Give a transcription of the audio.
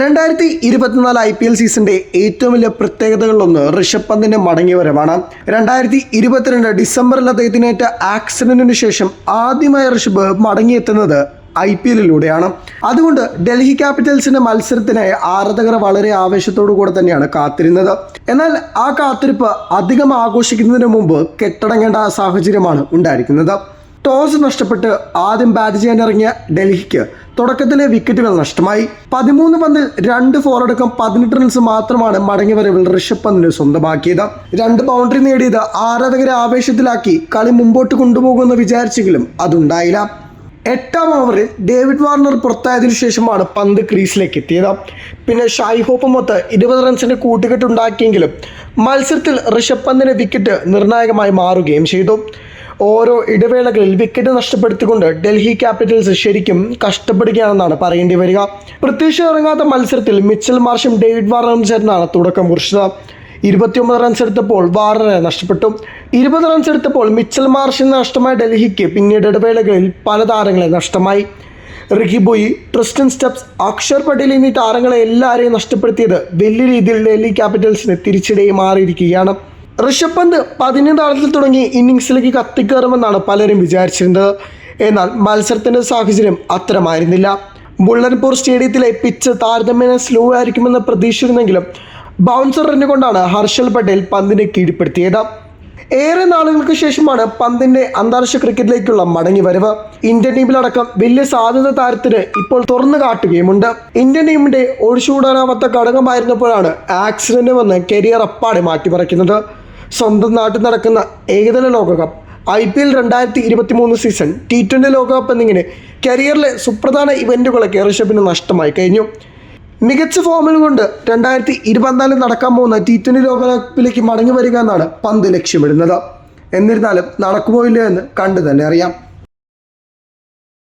രണ്ടായിരത്തി ഇരുപത്തിനാല് I P L സീസണിന്റെ ഏറ്റവും വലിയ പ്രത്യേകതകളിലൊന്ന് ഋഷഭ് പന്തിന്റെ മടങ്ങിവരവാണ് രണ്ടായിരത്തി ഇരുപത്തിരണ്ട് ഡിസംബറിൽ അദ്ദേഹത്തിനേറ്റ ആക്സിഡന്റിന് ശേഷം ആദ്യമായി ഋഷഭ് മടങ്ങിയെത്തുന്നത് ഐ പി എല്ലിലൂടെയാണ്. അതുകൊണ്ട് ഡൽഹി ക്യാപിറ്റൽസിന്റെ മത്സരത്തിനായി ആരാധകർ വളരെ ആവേശത്തോടു കൂടെ തന്നെയാണ് കാത്തിരുന്നത്. എന്നാൽ ആ കാത്തിരിപ്പ് അധികം ആഘോഷിക്കുന്നതിന് മുമ്പ് കെട്ടടങ്ങേണ്ട സാഹചര്യമാണ് ഉണ്ടായിരിക്കുന്നത്. ടോസ് നഷ്ടപ്പെട്ട് ആദ്യം ബാറ്റ് ചെയ്യാൻ ഇറങ്ങിയ ഡൽഹിക്ക് തുടക്കത്തിലെ വിക്കറ്റുകൾ നഷ്ടമായി. പതിമൂന്ന് പന്തിൽ രണ്ട് ഫോർ അടക്കം പതിനെട്ട് റൺസ് മാത്രമാണ് മടങ്ങി വരവിൽ ഋഷഭ് പന്തിന് സ്വന്തമാക്കിയത്. രണ്ട് ബൗണ്ടറി നേടിയത് ആരാധകരെ ആവേശത്തിലാക്കി കളി മുമ്പോട്ട് കൊണ്ടുപോകുമെന്ന് വിചാരിച്ചെങ്കിലും അതുണ്ടായില്ല. എട്ടാം ഓവറിൽ ഡേവിഡ് വാർണർ പുറത്തായതിനു ശേഷമാണ് പന്ത് ക്രീസിലേക്ക് എത്തിയത്. പിന്നെ ഷായ് ഹോപ്പുമൊത്ത് ഇരുപത് റൺസിന്റെ കൂട്ടുകെട്ടുണ്ടാക്കിയെങ്കിലും മത്സരത്തിൽ ഋഷഭ് പന്തിന്റെ വിക്കറ്റ് നിർണായകമായി മാറുകയും ചെയ്തു. ഓരോ ഇടവേളകളിൽ വിക്കറ്റ് നഷ്ടപ്പെടുത്തിക്കൊണ്ട് ഡൽഹി ക്യാപിറ്റൽസ് ശരിക്കും കഷ്ടപ്പെടുകയാണെന്നാണ് പറയേണ്ടി വരിക. പ്രത്യക്ഷ ഇറങ്ങാത്ത മത്സരത്തിൽ മിച്ചൽ മാർഷും ഡേവിഡ് വാർണറും ചേർന്നാണ് തുടക്കം കുറിച്ചത്. ഇരുപത്തിയൊമ്പത് റൺസ് എടുത്തപ്പോൾ വാർണറെ നഷ്ടപ്പെട്ടു. ഇരുപത് റൺസ് എടുത്തപ്പോൾ മിച്ചൽ മാർഷിന് നഷ്ടമായ ഡൽഹിക്ക് പിന്നീട് ഇടവേളകളിൽ പല താരങ്ങളെ നഷ്ടമായി. റിക്കി ബോയി ട്രിസ്റ്റൻ സ്റ്റെപ്സ് അക്ഷർ പട്ടേൽ എന്നീ താരങ്ങളെ എല്ലാവരെയും നഷ്ടപ്പെടുത്തിയത് വലിയ രീതിയിൽ ഡൽഹി ക്യാപിറ്റൽസിന് തിരിച്ചടിയായി മാറിയിരിക്കുകയാണ്. ഋഷഭ് പന്ത് പതിനൊന്ന് താളത്തിൽ തുടങ്ങി ഇന്നിങ്സിലേക്ക് കത്തിക്കയറുമെന്നാണ് പലരും വിചാരിച്ചിരുന്നത്. എന്നാൽ മത്സരത്തിന്റെ സാഹചര്യം അത്തരമായിരുന്നില്ല. ബുള്ളൻപൂർ സ്റ്റേഡിയത്തിലെ പിച്ച് താരതമ്യേന സ്ലോ ആയിരിക്കുമെന്ന് പ്രതീക്ഷിച്ചിരുന്നെങ്കിലും ബൗൺസർ റണ്ണ് കൊണ്ടാണ് ഹർഷൽ പട്ടേൽ പന്തിനെ കീഴ്പ്പെടുത്തിയത്. ഏറെ നാളുകൾക്ക് ശേഷമാണ് പന്തിന്റെ അന്താരാഷ്ട്ര ക്രിക്കറ്റിലേക്കുള്ള മടങ്ങി വരവ്. ഇന്ത്യൻ ടീമിലടക്കം വലിയ സാധ്യത താരത്തിന് ഇപ്പോൾ തുറന്നു കാട്ടുകയുമുണ്ട്. ഇന്ത്യൻ ടീമിന്റെ ഒഴിച്ചുകൂടാനാവാത്ത ഘടകമായിരുന്നപ്പോഴാണ് ആക്സിഡന്റ് വന്ന് കരിയർ അപ്പാടെ മാറ്റിമറിക്കുന്നത്. സ്വന്തം നാട്ടിൽ നടക്കുന്ന ഏകദിന ലോകകപ്പ് ഐ പി എൽ രണ്ടായിരത്തി ഇരുപത്തി മൂന്ന് സീസൺ ടി ട്വന്റി ലോകകപ്പ് എന്നിങ്ങനെ കരിയറിലെ സുപ്രധാന ഇവന്റുകളൊക്കെ ഋഷഭിന് നഷ്ടമായി കഴിഞ്ഞു. മികച്ച ഫോമിൽ കൊണ്ട് രണ്ടായിരത്തി ഇരുപത്തിനാലിൽ നടക്കാൻ പോകുന്ന ടി ട്വന്റി ലോകകപ്പിലേക്ക് മടങ്ങി വരിക എന്നാണ് പന്ത് ലക്ഷ്യമിടുന്നത്. എന്നിരുന്നാലും നടക്കുമോ ഇല്ലയോ എന്ന് കണ്ടു തന്നെ അറിയാം.